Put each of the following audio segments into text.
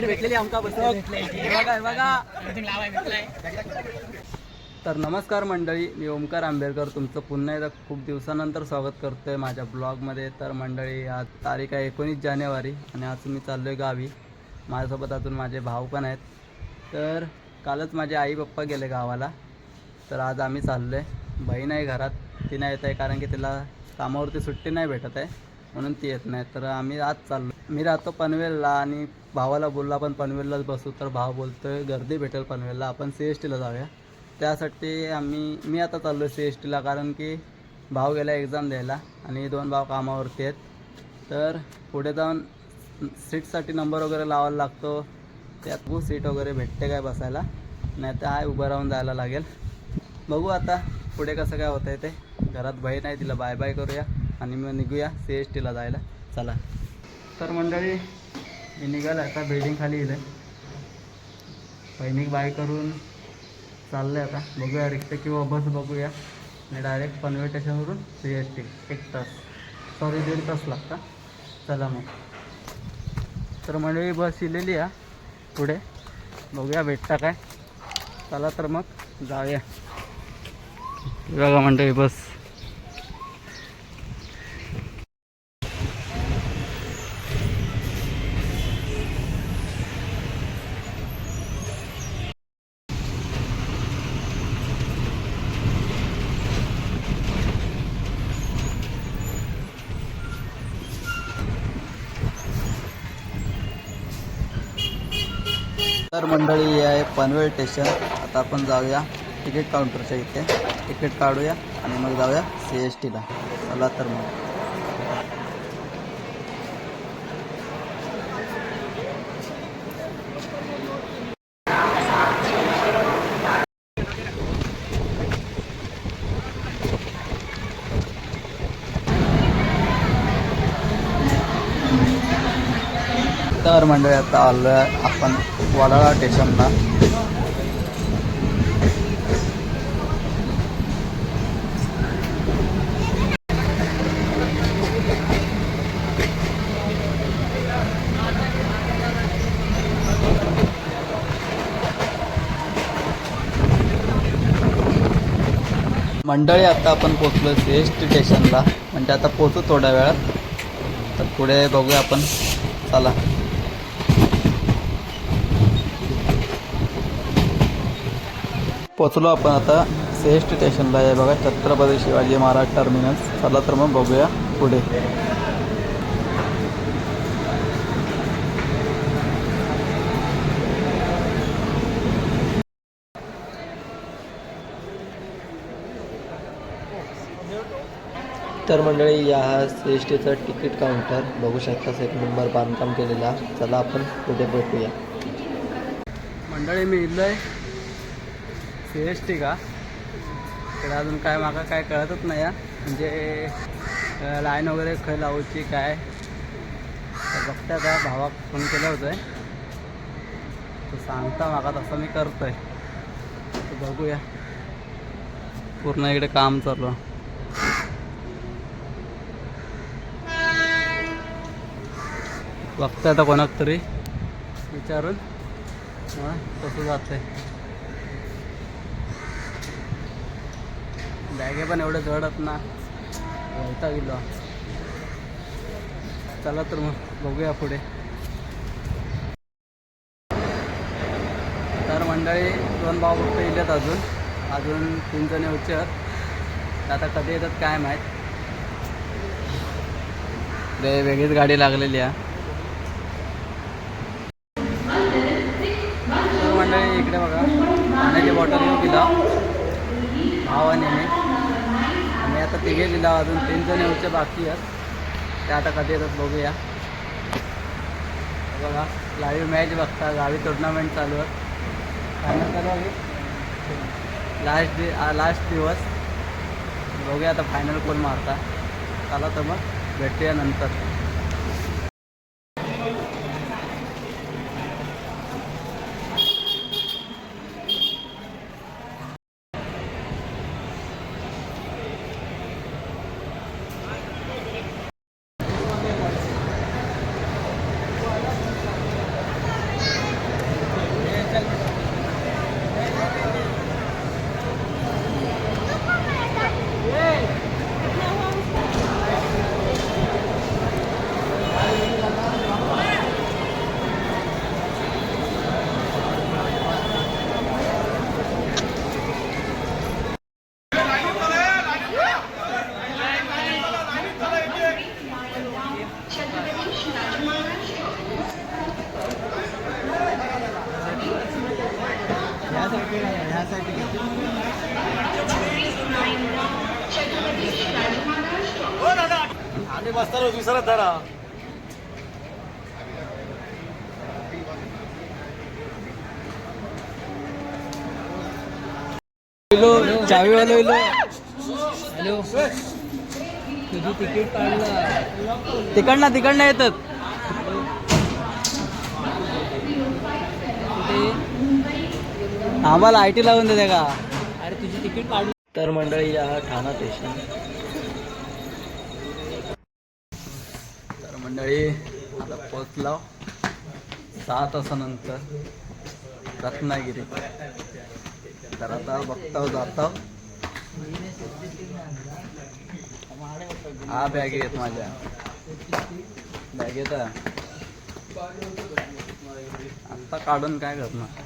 भेटलेली आमका तर नमस्कार मंडळी मी ओमकार आंबेडकर. तुमचं पुन्हा एकदा खूप दिवसानंतर स्वागत करतो आहे माझ्या ब्लॉगमध्ये. तर मंडळी आज तारीख आहे एकोणीस जानेवारी आणि आज मी चाललो आहे गावी. माझ्यासोबत अजून माझे भाऊ पण आहेत. तर कालच माझे आई पप्पा गेले गावाला. तर आज आम्ही चाललो आहे बहीण आहे घरात ती नाही येत आहे कारण की तिला कामावरती सुट्टी नाही भेटत आहे म्हणून ती येत नाही. तर आम्ही आज चाललो मी राहतो पनवेलला आणि भावाला बोलला आपण पनवेललाच बसू. तर भाव बोलतोय गर्दी भेटेल पनवेलला आपण सी एस टीला जाऊया. त्यासाठी आम्ही मी आता चाललो आहे सी एस टीला कारण की भाव गेला एक्झाम द्यायला आणि दोन भाव कामावरती आहेत. तर पुढे जाऊन सीटसाठी नंबर वगैरे लावायला लागतो. त्यात खूप सीट वगैरे भेटते काय बसायला. नाही तर हाय उभं राहून जायला लागेल. बघू आता पुढे कसं काय होतं आहे ते. घरात बहीण नाही तिला बाय बाय करूया आणि मग निघूया सी एस टीला जायला. चला. तर मंडळी मी निघालं आता बिल्डिंग खाली येईल बहिणीक बाय करून चाललं आहे आता. बघूया रिक्षा किंवा बस बघूया. आणि डायरेक्ट पनवेल स्टेशनवरून सी एस टी एक तास. सॉरी दीड तास लागता चला मग. तर मंडळी बस इलेली आहे. पुढे बघूया भेटता काय. चला तर मग जाऊया. बघा मंडळी बस तर मंडळी हे आहे पनवेल स्टेशन आता आपण जाऊया तिकीट काउंटरच्या इथे. तिकीट काढूया आणि मग जाऊया सी एस टीला चला तर मग. तर मंडळी आता आलो आहे आपण वडाळा स्टेशनला मंडळी आता आपण पोचलो सी एस टी स्टेशनला. म्हणजे आता पोचू थोड्या वेळात. तर पुढे बघूया आपण. चला. पोचलो आपण आता सी एस टी स्टेशनला. आहे बघा छत्रपती शिवाजी महाराज टर्मिनस चला तर मग बघूया पुढे. तर मंडळी या सी एस टीचा तिकीट काउंटर बघू शकताच एक नंबर बांधकाम केलेला. चला आपण पुढे भेटूया मंडळी मी इथलं सी एस टी का? तर अजून काय मागा काय कळतच नाही या म्हणजे लाईन वगैरे खय लावायची काय? बघता का भावाक फोन केलं होतं तो सांगता मागा तसं मी करतोय. तर बघूया. पूर्ण इकडे काम चालू आहे. बघतोय आता कोणाक तरी विचारून. मग कसं जातंय. बॅगे पण एवढे जडत ना. वळता गेलो. चला तर मग बघूया पुढे. तर मंडळी दोन भाव फक्त इलेत अजून. अजून तीन जण उच्च आता कधी येतात काय माहीत. रे वेगळीच गाडी लागलेली आहे तर मंडळी इकडे बघा पाण्याची बॉटल घेऊन दिला भावाने मी आणि आता तिघे दिला अजून तीन जण येऊचे बाकी आहेत. ते आता कधी येतात बघूया. बघा लाईव्ह मॅच बघता गावी टुर्नामेंट चालू आहे. फायनल चालू आहे लास्ट दि लास्ट दिवस. बघूया आता फायनल कोण मारता. चला तर मग भेटूया नंतर. हॅलो तुझी तिकीट काढला. तिकडनं तिकडनं येतात. आम्हाला आय टी लावून देते का? अरे तुझी तिकीट काढली. तर मंडळी या ठाणा स्टेशन मंडळी आता पोचलो सहा तासानंतर रत्नागिरी. तर आता बघताव जातो. हा बॅग येत माझ्या. बॅग येत आत्ता काढून काय करणार?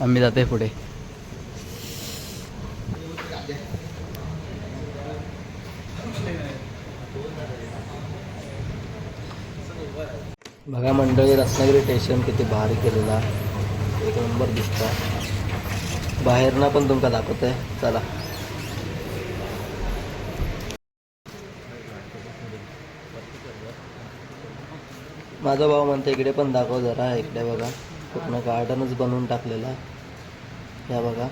आम्ही जाते पुढे. बघा मंडळी रत्नागिरी स्टेशन किती भारी केलेला. एक नंबर दिसता बाहेरनं पण तुमका दाखवत आहे चला. माझा भाऊ म्हणतो इकडे पण दाखव जरा. इकडे बघा. पूर्ण गार्डनच बनवून टाकलेला या बघा.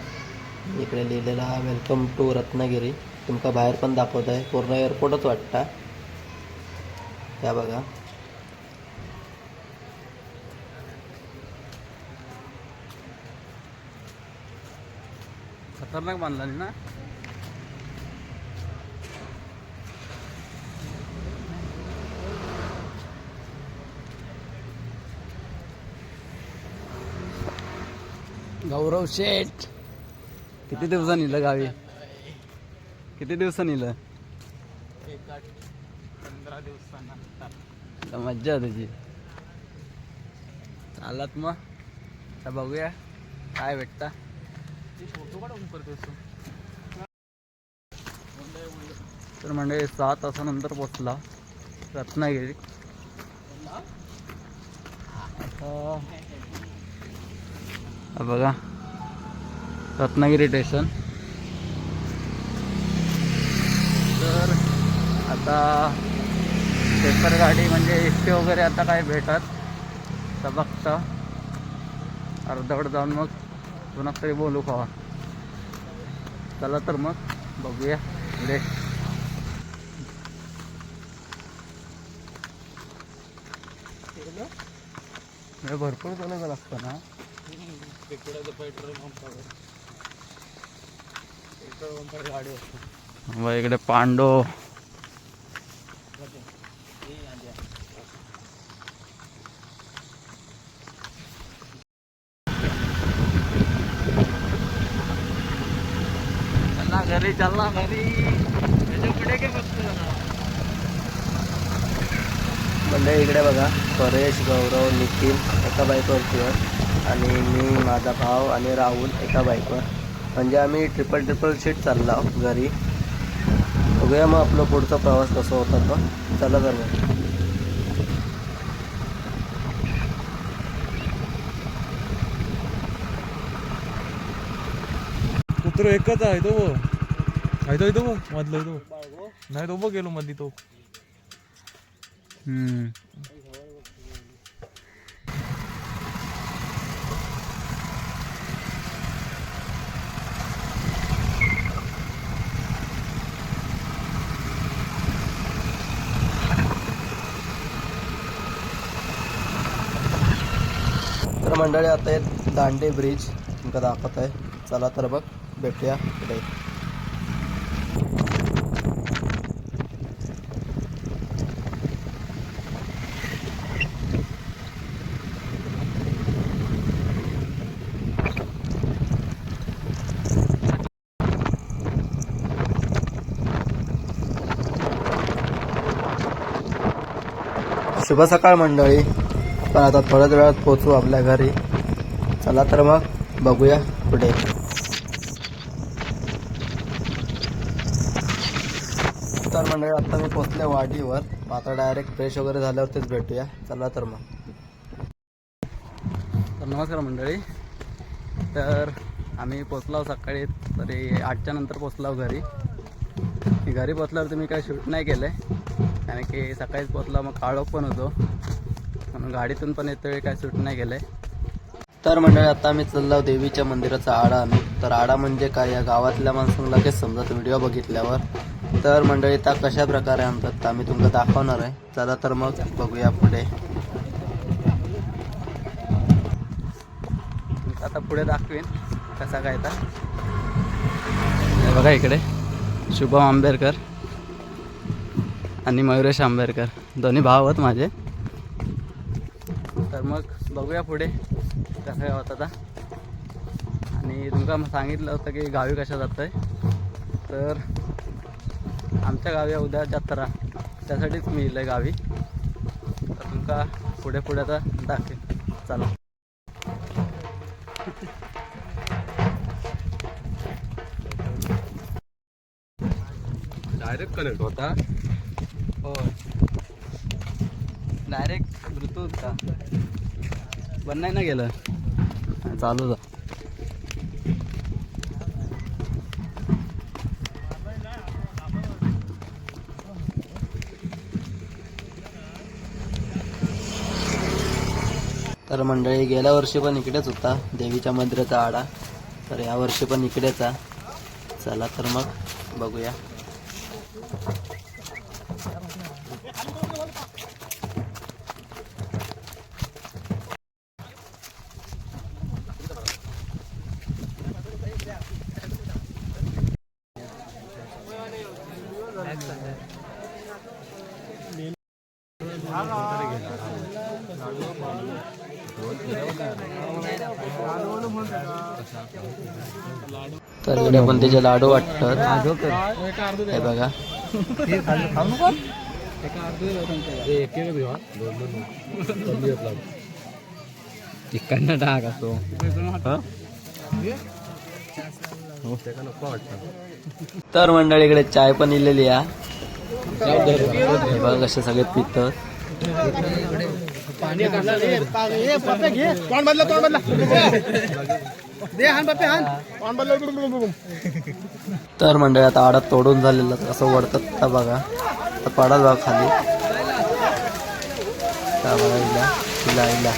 इकडे लिहिलेला हा वेलकम टू रत्नागिरी. तुमका बाहेर पण दाखवत आहे पूर्ण एअरपोर्टच वाटता. या बघा. खतरनाक बांधला ना. गौरव शेठ. किती दिवसांनी इलं गावी? किती दिवसांनी इलं पंधरा दिवसानंतर. मज्जा तुझी चालत मग. बघूया. काय भेटता? तर म्हणजे सहा तासानंतर पोचला रत्नागिरी. बघा. रत्नागिरी स्टेशन तर आता पेपर गाडी म्हणजे एस टी वगैरे आता काय भेटत? तर बघता. अर्धवट जाऊन मग पुन्हा बोलू खावा चला तर मग बघूया पुढे भरपूर चालवलं लागतं ना पेट्रोल पंपावर पेट्रोल पंपावर गाडी असते इकडे पांडो चला घरी चला घरी पुढे काय बघतो म्हणजे इकडे बघा. परेश गौरव निखिल एका बाईकवरतीवर आणि मी माझा भाव आणि राहुल एका बाईकवर. म्हणजे आम्ही ट्रिपल ट्रिपल सीट चालला घरी. बघूया मग आपला पुढचा प्रवास कसा होता तो. चला तर मग. कुत्र एकच आहे तो. आहे तो इथं बघ मधलं तो नाही तो बघ गेलो मधी तो. हम्म. तर मंडळी आता आहेत दांडे ब्रिज तुमका दाखवत आहे चला तर बघ भेटूया पुढे. शुभ सकाळ मंडळी. आपण आता थोड्याच वेळात पोहोचू आपल्या घरी. चला तर मग बघूया पुढे. तर मंडळी आता मी पोचले वाडीवर. आता डायरेक्ट फ्रेश वगैरे झाल्यावरतीच भेटूया. चला तर मग. तर नमस्कार मंडळी. तर आम्ही पोचलो सकाळी तरी आठच्या नंतर पोचलो घरी. की घरी पोचल्यावर मी काही शूट नाही केलं आहे कारण की सकाळीच पोचला मग काळोख पण होतो. म्हणून गाडीतून पण येतो काय सुट नाही गेले तर मंडळी आता आम्ही चाललो देवीच्या मंदिराचा आडा आम्ही. तर आडा म्हणजे काय? या गावातल्या माणसांना लगेच समजत व्हिडिओ बघितल्यावर. तर मंडळी त्या कशा प्रकारे आणतात तर आम्ही तुमका दाखवणार आहे. चला तर मग बघूया पुढे. आता पुढे दाखवीन कसा काय तर बघा इकडे. शुभम आंबेडकर. आणि मयुरेश आंबेडकर. दोन्ही भाव आहेत माझे. तर मग बघूया पुढे कसं काय होतं आता. आणि तुमका मग सांगितलं होतं की गावी कशा जातं आहे तर आमच्या गावी उद्या जत्रा. त्यासाठीच मी आहे गावी. तर तुमका पुढे पुढे आता दाखवेन. चला. डायरेक्ट कनेक्ट होता. डायरेक्ट ऋतू का पण नाही ना गेलं? चालू जा. तर मंडळी गेल्या वर्षी पण इकडेच होता. देवीच्या मंदिराचा आडा. तर या वर्षी पण इकडेच आहे. चला तर मग बघूया. तर इकडे पण त्याचे लाडू वाटतात हे बघा. तिकडनं असो तर मंडळीकडे चाय पण इलेली आहे. बघा कसे सगळे पितात. तर मंडळी आता आडा तोडून झालेला कसं वडतात का बघा. आता पडा जा खाली. इला इला इला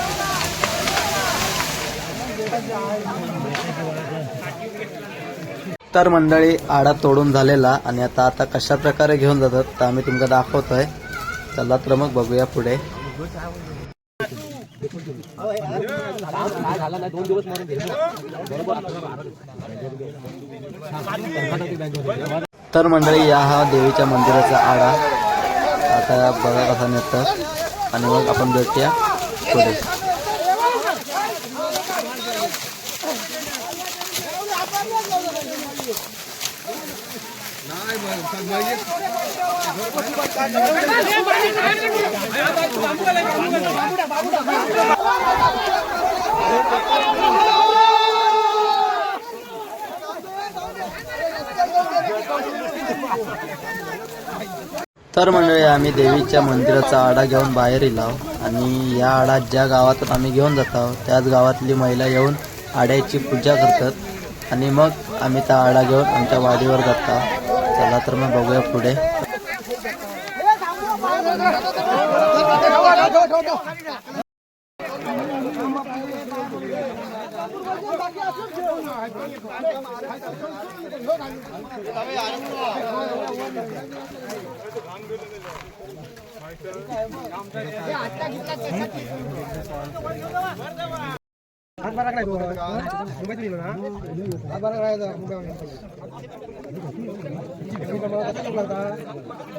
तर मंडळी आडा तोडून झालेला आणि आता आता कशा प्रकारे घेऊन जातात तर आम्ही तुमका दाखवतोय. चला तर मग बघूया पुढे. तर मंडळी या हा देवीच्या मंदिराचा आडा. आता बघा कसा नेतात आणि मग आपण भेटूया पुढे तर मंडळी आम्ही देवीच्या मंदिराचा आडा घेऊन बाहेर येलो आणि या आडा ज्या गावातून आम्ही घेऊन जातो त्याच गावातली महिला येऊन आड्याची पूजा करतात. आणि मग आम्ही त्या आडा घेऊन आमच्या वाडीवर जातो चला तर मग बघूया पुढे. হাতবার রাখলাই তো মুম্বাই তুলিল না হাতবার রাখলাই তো মুম্বাই মানে এটা বড় কথা লাগতা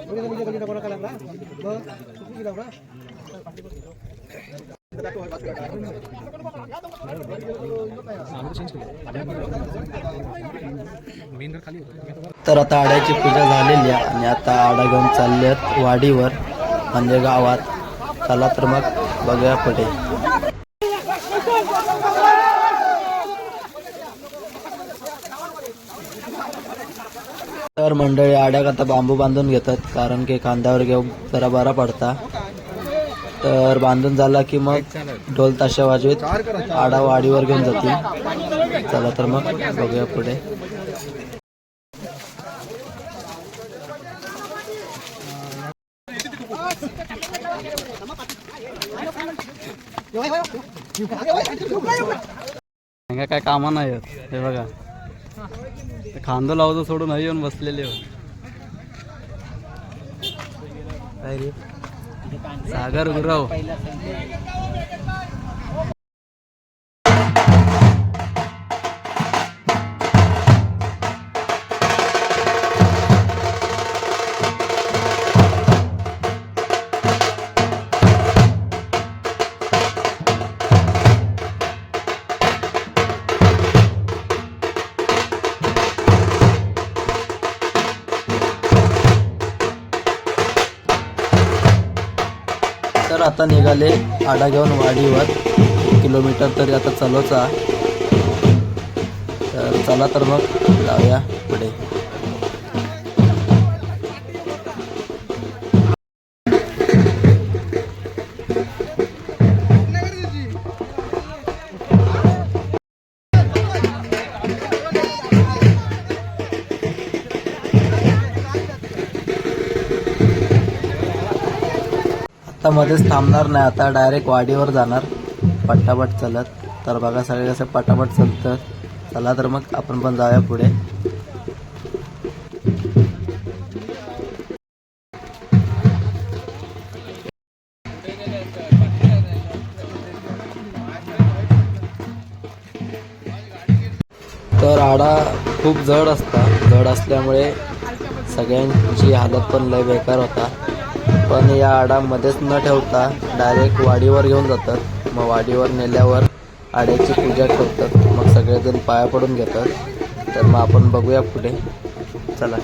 ওই যে ওই যে বড় কথা লাগতা তো কি লাগতা तर आता आड्याची पूजा झालेली आहे आणि आता आडा घेऊन चाललेत वाडीवर म्हणजे गावात. चला तर मग बघूया पुढे. तर मंडळी आड्याक आता बांबू बांधून घेतात कारण की खांद्यावर घेऊन जरा बरा पडता. तर बांधून झाला की मग ढोल ताशा वाजवीत. आडा वाडीवर घेऊन जातील. चला तर मग बघूया पुढे. सांगा काय कामा नाही आहेत. हे बघा. ते खांदो लावतो सोडून येऊन बसलेले हो. सागर गुरव आता निघाले आडा घेऊन वाडीवर. किलोमीटर तरी आता चालवचा तर चला तर मग जाऊया पुढे. मध्येच थांबणार नाही. आता डायरेक्ट वाडीवर जाणार. पटापट चलत. तर बघा सगळे कसं पटापट चलतं चला तर मग आपण पण जाऊया पुढे. तर आडा खूप जड असता. जड असल्यामुळे सगळ्यांची हालत पण लय बेकार होता. पण या आडामध्येच न ठेवता डायरेक्ट वाडीवर घेऊन जातात. मग वाडीवर नेल्यावर आड्याची पूजा ठेवतात. मग सगळेजण पाया पडून घेतात. तर मग आपण बघूया पुढे. चला.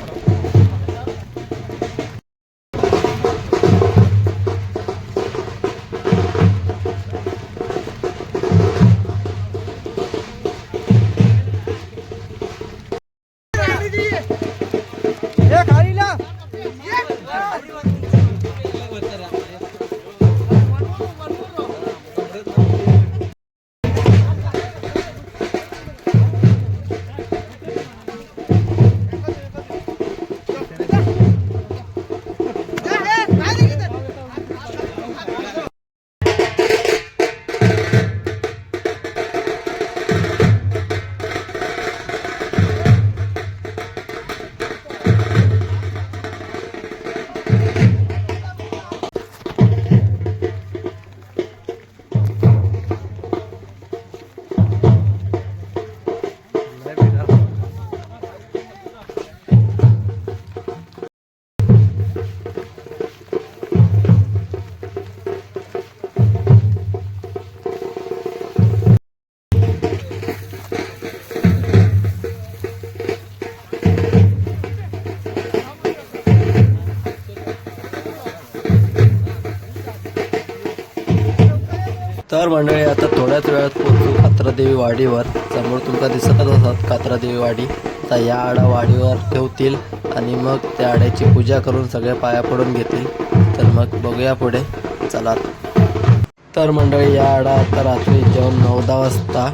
तर मंडळी आता थोड्याच वेळात पोहोचू कात्रादेवी वाडीवर. समोर तुमका दिसतच असत कात्रादेवी वाडी. तर या आडा वाडीवर ठेवतील आणि मग त्या आड्याची पूजा करून सगळे पाया पडून घेतील. तर मग बघूया पुढे. चला. तर मंडळी या आडा आता रात्री जेवण नऊ दहा वाजता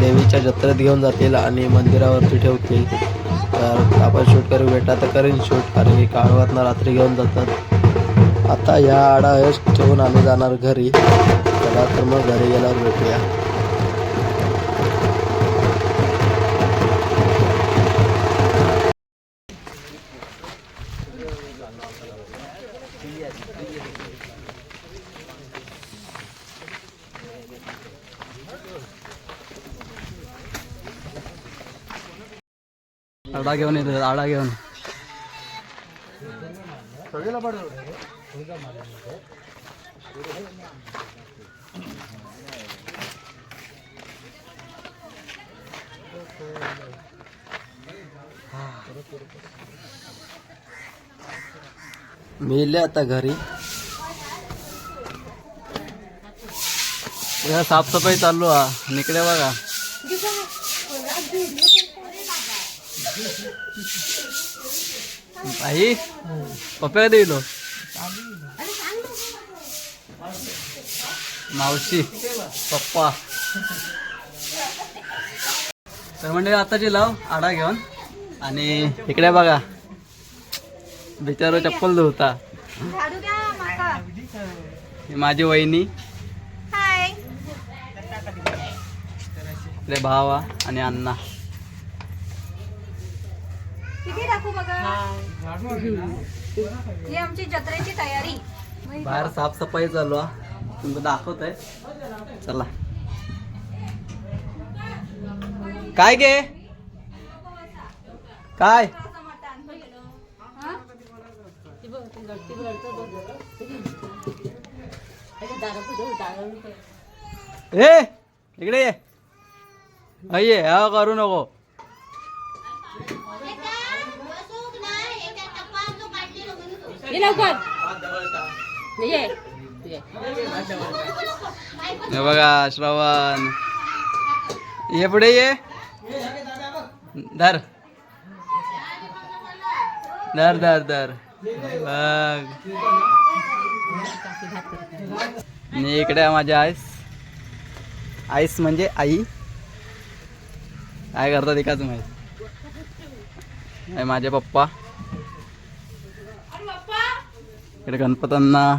देवीच्या जत्रेत घेऊन जातील आणि मंदिरावरती ठेवतील. तर आपण शूट करू भेटा तर करीन शूट कारण की काळवातनं रात्री घेऊन जातात. आता या आडा हेच ठेवून आम्ही जाणार घरी. चला तर मग घरी गेल्यावर भेटूया आडा मेले आता घरी. या साफसफाई चालू हा. निकडे बघा. आई पप्पा कधी येलो मावशी पप्पा. तर म्हणजे आताची लाव आडा घेऊन. आणि इकडे बघा. बिचारो चप्पल धुवता माझी वहिनी. इकडे भावा आणि अण्णा. ही आमची जत्रेची तयारी. बाहेर साफसफाई चालू आहे तुम्ही दाखवत आहे चला. काय गे? काय? ए इकडे ये. अये हा करू नको. हे बघा श्रवण. ये पुढे ये. धर. धर धर धर. बघ. मी इकडे माझ्या आईस. आईस म्हणजे आई. काय करतात एकाच माहीत? माझे पप्पा. इकडे गणपतांना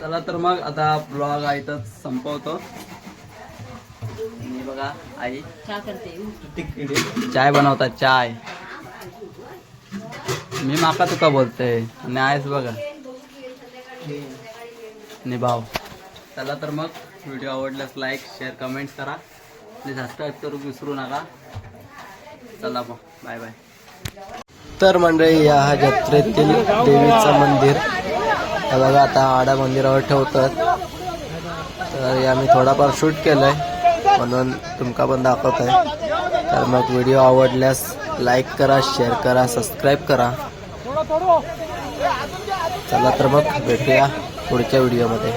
चला तर मग आता ब्लॉग आहे तर संपवतो. बघा आई. चाय बनवतात चाय. मी माका तुका बोलते आणि आहेस बघा. आणि भाव. चला तर मग व्हिडिओ आवडल्यास लाईक शेअर कमेंट करा. आणि सबस्क्राईब करू विसरू नका. चला मग बाय बाय तर मंडळी या जत्रेतील देवीचं मंदिर हे बघा आता आडा मंदिरावर ठेवतात तर हे आम्ही थोडाफार शूट केलंय म्हणून तुमका पण दाखवत आहे तर मग व्हिडिओ आवडल्यास लाईक करा शेअर करा सबस्क्राईब करा. चला तर मग भेटूया पुढच्या व्हिडिओमध्ये.